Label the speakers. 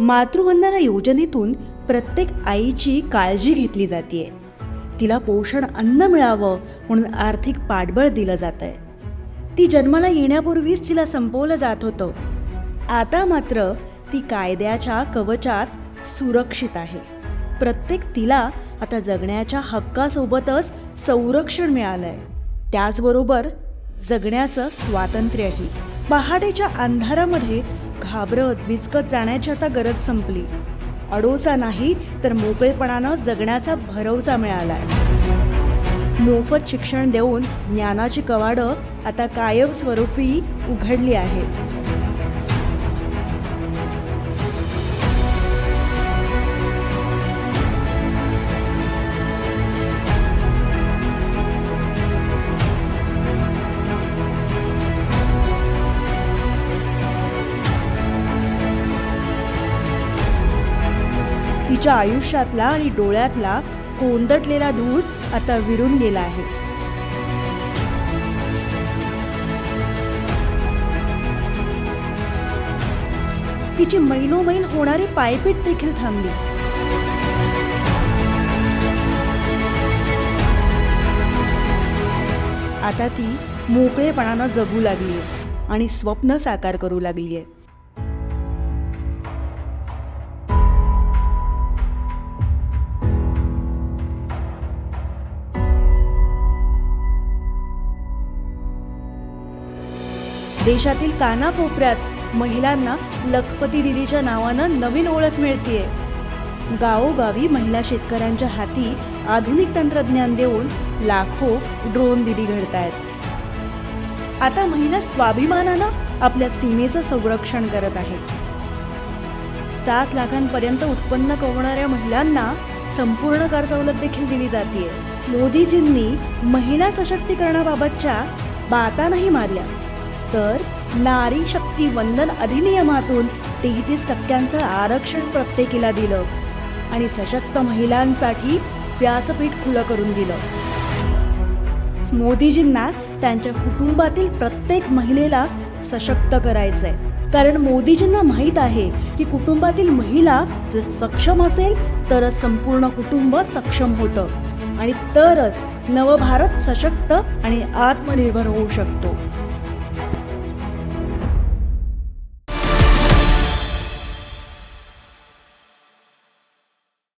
Speaker 1: मातृवंदना योजनेतून प्रत्येक आईची काळजी घेतली जाते तिला पोषण अन्न मिळावं म्हणून आर्थिक पाठबळ दिलं जात आहे ती जन्माला येण्यापूर्वीच तिला संपवलं जात होतं. आता मात्र ती कायद्याच्या कवचात सुरक्षित आहे. प्रत्येक तिला आता जगण्याच्या हक्कासोबतच संरक्षण मिळालंय. त्याचबरोबर जगण्याचं स्वातंत्र्यही. पहाटेच्या अंधारामध्ये घाबरत विचकत जाण्याची आता गरज संपली. अडोसा नाही तर मोकळेपणानं जगण्याचा भरवसा मिळालाय. मोफत शिक्षण देऊन ज्ञानाची कवाडं आता कायमस्वरूपी उघडली आहेत. तिच्या आयुष्यातला आणि डोळ्यातला कोंदटलेला दूध आता विरून गेला आहे. तिची मैलोमैल होणारी पायपीट देखील थांबली. आता ती मोकळेपणानं जगू लागली आहे आणि स्वप्न साकार करू लागली आहे देशातील कानाकोपऱ्यात महिलांना लखपती दिदीच्या नावानं नवीन ओळख मिळतीये. गावोगावी महिला शेतकऱ्यांच्या हाती आधुनिक तंत्रज्ञान देऊन लाखो ड्रोन दिदी घडतायत. आता महिला स्वाभिमानानं आपल्या सीमेचं संरक्षण करत आहेत. सात लाखांपर्यंत उत्पन्न कमवणाऱ्या महिलांना संपूर्ण कर सवलत देखील दिली जाते मोदीजींनी महिला सशक्तीकरणाबाबतच्या बाता नाही मारल्या. तर नारी शक्ती वंदन अधिनियमातून तेहतीस टक्क्यांचं आरक्षण प्रत्येकीला दिलं आणि सशक्त महिलांसाठी व्यासपीठ खुलं करून दिलं. मोदीजींना त्यांच्या कुटुंबातील प्रत्येक महिलेला सशक्त करायचंय. कारण मोदीजींना माहीत आहे की कुटुंबातील महिला जर सक्षम असेल तरच संपूर्ण कुटुंब सक्षम होतं आणि तरच नवभारत सशक्त आणि आत्मनिर्भर होऊ शकतो.